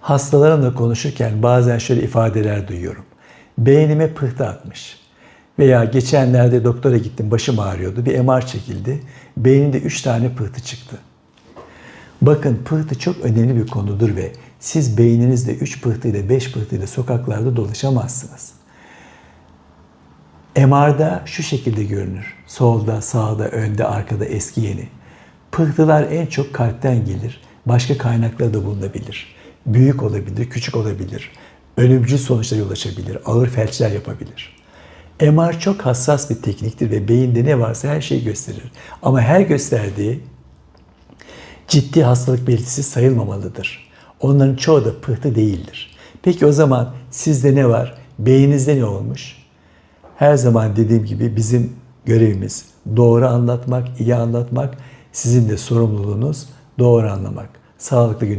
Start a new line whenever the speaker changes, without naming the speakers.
Hastalarımla konuşurken bazen şöyle ifadeler duyuyorum. Beynime pıhtı atmış. Veya geçenlerde doktora gittim başım ağrıyordu. Bir MR çekildi. Beyninde 3 tane pıhtı çıktı. Bakın pıhtı çok önemli bir konudur ve siz beyninizde 3 pıhtıyla 5 pıhtıyla sokaklarda dolaşamazsınız. MR'da şu şekilde görünür. Solda, sağda, önde, arkada, eski, yeni. Pıhtılar en çok kalpten gelir. Başka kaynaklarda da bulunabilir. Büyük olabilir, küçük olabilir. Ölümcül sonuçlara yol açabilir. Ağır felçler yapabilir. MR çok hassas bir tekniktir ve beyinde ne varsa her şeyi gösterir. Ama her gösterdiği ciddi hastalık belirtisi sayılmamalıdır. Onların çoğu da pıhtı değildir. Peki o zaman sizde ne var? Beyninizde ne olmuş? Her zaman dediğim gibi bizim görevimiz doğru anlatmak, iyi anlatmak. Sizin de sorumluluğunuz doğru anlamak. Sağlıklı gün.